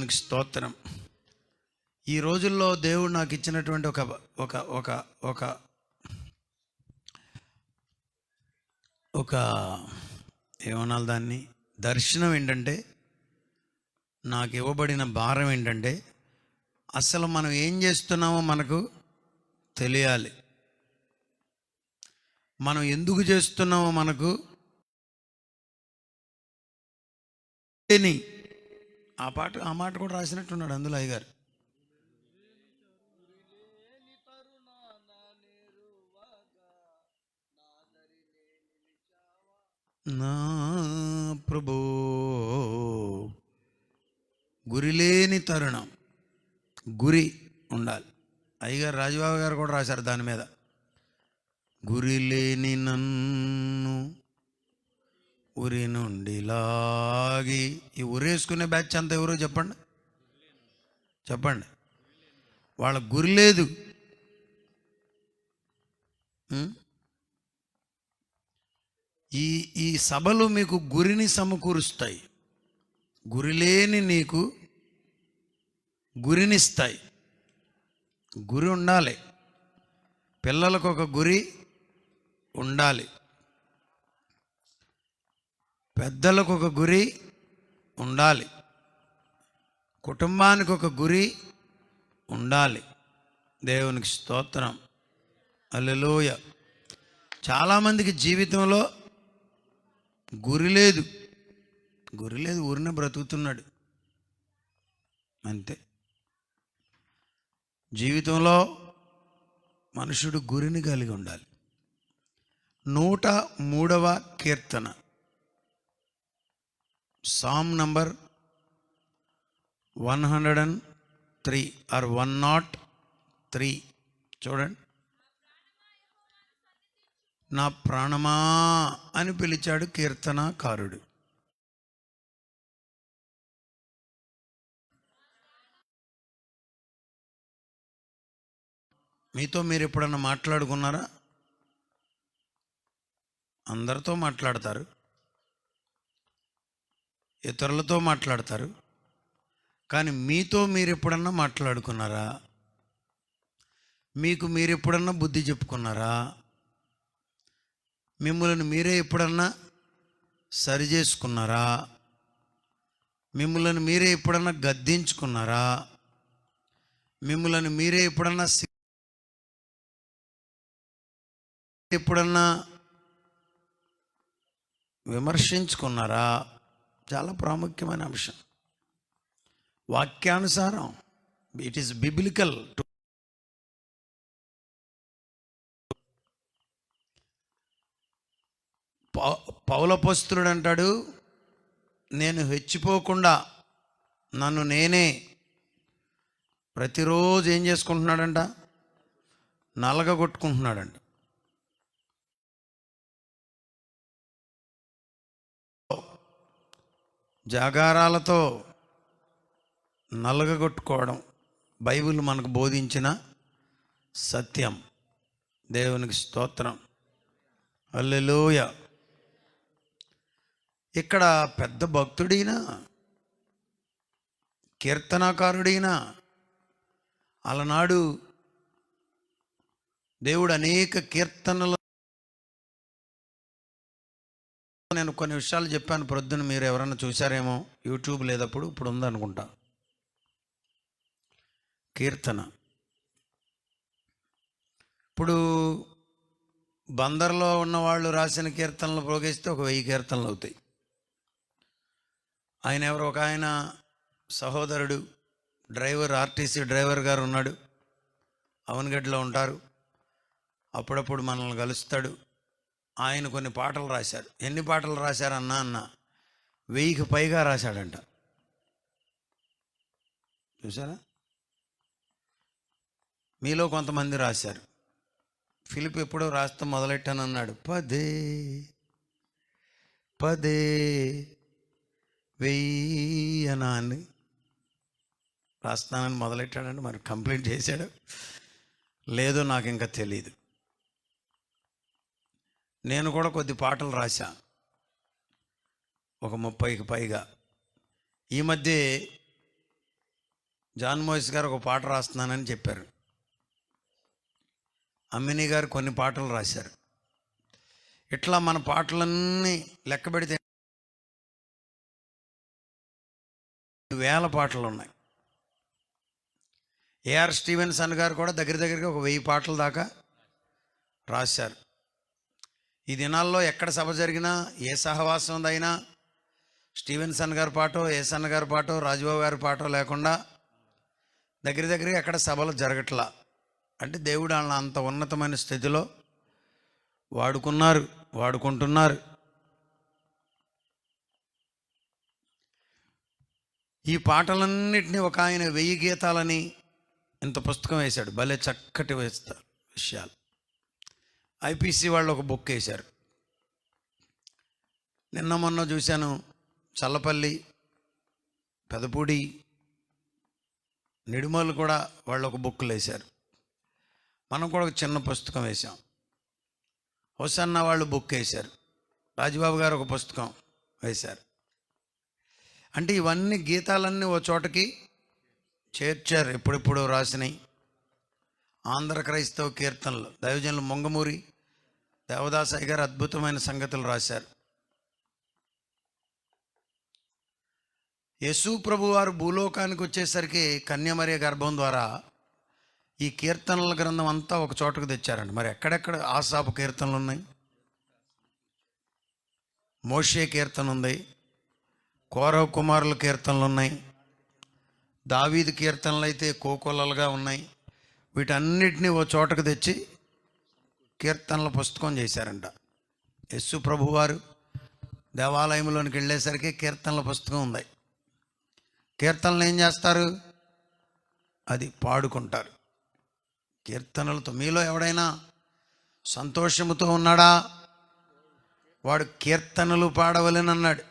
దేవునికి స్తోత్రం. ఈ రోజుల్లో దేవుడు నాకు ఇచ్చినటువంటి ఒక ఒక ఒక ఒక ఒక ఏమనాలి దాన్ని? దర్శనం ఏంటంటే నాకు ఇవ్వబడిన భారం ఏంటంటే అసలు మనం ఏం చేస్తున్నామో మనకు తెలియాలి. మనం ఎందుకు చేస్తున్నామో మనకు అని ఆ పాట ఆ మాట కూడా రాసినట్టున్నాడు అందులో అయ్యగారు. నా ప్రభు గురిలేని తరుణం గురి ఉండాలి. అయ్యగారు రాజబాబు గారు కూడా రాశారు దాని మీద. గురి లేని నన్ను ఉరి నుండి లాగి ఈ ఉరేసుకునే బ్యాచ్ అంతా ఎవరో చెప్పండి? చెప్పండి. వాళ్ళ గురి లేదు. ఈ ఈ సభలు మీకు గురిని సమకూరుస్తాయి. గురిలేని నీకు గురినిస్తాయి. గురి ఉండాలి. పిల్లలకు ఒక గురి ఉండాలి. పెద్దలకు ఒక గురి ఉండాలి. కుటుంబానికి ఒక గురి ఉండాలి. దేవునికి స్తోత్రం. అల్లెలోయ చాలామందికి జీవితంలో గురి లేదు. గురి లేదు ఊరినే బ్రతుకుతున్నాడు. అంతే. జీవితంలో మనుషుడు గురిని కలిగి ఉండాలి. నూట మూడవ కీర్తన. Psalm number one hundred and three or one naught three చూడండి. నా ప్రాణమా అని పిలిచాడు కీర్తనాకారుడు. మీతో మీరు ఎప్పుడన్నా మాట్లాడుకున్నారా? అందరితో మాట్లాడతారు. ఇతరులతో మాట్లాడతారు. కానీ మీతో మీరు ఎప్పుడన్నా మాట్లాడుకున్నారా? మీకు మీరు ఎప్పుడన్నా బుద్ధి చెప్పుకున్నారా? మిమ్మల్ని మీరే ఎప్పుడన్నా సరి చేసుకున్నారా? మిమ్మల్ని మీరే ఎప్పుడన్నా గద్దించుకున్నారా? మిమ్మల్ని మీరే ఎప్పుడన్నా ఎప్పుడన్నా విమర్శించుకున్నారా? చాలా ప్రాముఖ్యమైన అంశం. వాక్యానుసారం ఇట్ ఈస్ బిబిలికల్ టు పౌలపస్తుడు అంటాడు నేను హెచ్చిపోకుండా నన్ను నేనే ప్రతిరోజు ఏం చేసుకుంటున్నాడంట? నలగ జాగారాలతో నలగగొట్టుకోవడం బైబిల్ మనకు బోధించిన సత్యం. దేవునికి స్తోత్రం. అల్లెలోయ ఇక్కడ పెద్ద భక్తుడైనా కీర్తనాకారుడైనా అలనాడు దేవుడు అనేక కీర్తనలు కొన్ని విషయాలు చెప్పాను ప్రొద్దున మీరు ఎవరైనా చూసారేమో యూట్యూబ్ లేదప్పుడు ఇప్పుడు ఉందనుకుంటా. కీర్తన. ఇప్పుడు బందర్లో ఉన్న వాళ్ళు రాసిన కీర్తనలు పోగేస్తే ఒక వెయ్యి కీర్తనలు అవుతాయి. ఆయన ఎవరు ఒక ఆయన సహోదరుడు డ్రైవర్ ఆర్టీసీ డ్రైవర్ గారు ఉన్నాడు. అవనగడ్డలో ఉంటారు. అప్పుడప్పుడు మనల్ని కలుస్తాడు. ఆయన కొన్ని పాటలు రాశారు. ఎన్ని పాటలు రాశారన్నా అన్న వెయ్యికి పైగా రాశాడంట. చూసారా మీలో కొంతమంది రాశారు. ఫిలిప్ ఎప్పుడో రాస్తా మొదలెట్టాను అన్నాడు పదే పదే వెయ్యనా అని రాస్తానని మొదలెట్టాడంటే మరి కంప్లీట్ చేశాడు. లేదో నాకు ఇంకా తెలియదు నేను కూడా కొద్ది పాటలు రాశా. ఒక ముప్పైకి పైగా. ఈ మధ్య జాన్ మోయిస్ గారు ఒక పాట రాస్తున్నానని చెప్పారు. అమ్మిని గారు కొన్ని పాటలు రాశారు. ఇట్లా మన పాటలన్నీ లెక్క పెడితే వేల పాటలు ఉన్నాయి. ఏఆర్ స్టీవెన్సన్ గారు కూడా దగ్గర దగ్గరగా ఒక వెయ్యి పాటల దాకా రాశారు. ఈ దినాల్లో ఎక్కడ సభ జరిగినా ఏ సహవాసం అయినా స్టీవెన్సన్ గారి పాటో ఏసన్న గారి పాటో రాజుబాబు గారి పాటో లేకుండా దగ్గర దగ్గరగా ఎక్కడ సభలు జరగట్లా. అంటే దేవుడు వాళ్ళని అంత ఉన్నతమైన స్థితిలో వాడుకున్నారు వాడుకుంటున్నారు. ఈ పాటలన్నిటినీ ఒక ఆయన వెయ్యి గీతాలని ఇంత పుస్తకం వేశాడు. భలే చక్కటి వేస్తారు విషయాలు. ఐపీసీ వాళ్ళు ఒక బుక్ వేశారు. నిన్న మొన్న చూశాను చల్లపల్లి పెదపూడి నిడుమలు కూడా వాళ్ళు ఒక బుక్లు వేశారు మనం కూడా ఒక చిన్న పుస్తకం వేశాం. హుసన్న వాళ్ళు బుక్ వేశారు. రాజుబాబు గారు ఒక పుస్తకం వేశారు. అంటే ఇవన్నీ గీతాలన్నీ ఓ చోటకి చేర్చారు ఎప్పుడెప్పుడు రాసినాయి. ఆంధ్ర క్రైస్తవ కీర్తనలు దైవజనులు మొంగమూరి దేవదాసయ్య గారు అద్భుతమైన సంగతులు రాశారు. యశు ప్రభు వారు భూలోకానికి వచ్చేసరికి కన్యమరియ గర్భం ద్వారా ఈ కీర్తనల గ్రంథం అంతా ఒక చోటకు తెచ్చారండి. మరి ఎక్కడెక్కడ ఆసాపు కీర్తనలు ఉన్నాయి? మోషే కీర్తన ఉంది కౌరవ కుమారుల కీర్తనలు ఉన్నాయి దావీదు కీర్తనలు అయితే కోకొల్లలుగా ఉన్నాయి. వీటన్నిటినీ ఓ చోటకు తెచ్చి కీర్తనల పుస్తకం చేశారంట. యస్సు ప్రభువారు దేవాలయంలోనికి వెళ్ళేసరికి కీర్తనల పుస్తకం ఉంది. కీర్తనలు ఏం చేస్తారు? అది పాడుకుంటారు. కీర్తనలతో మీలో ఎవడైనా సంతోషముతో ఉన్నాడా? వాడు కీర్తనలు పాడవలెనన్నాడు.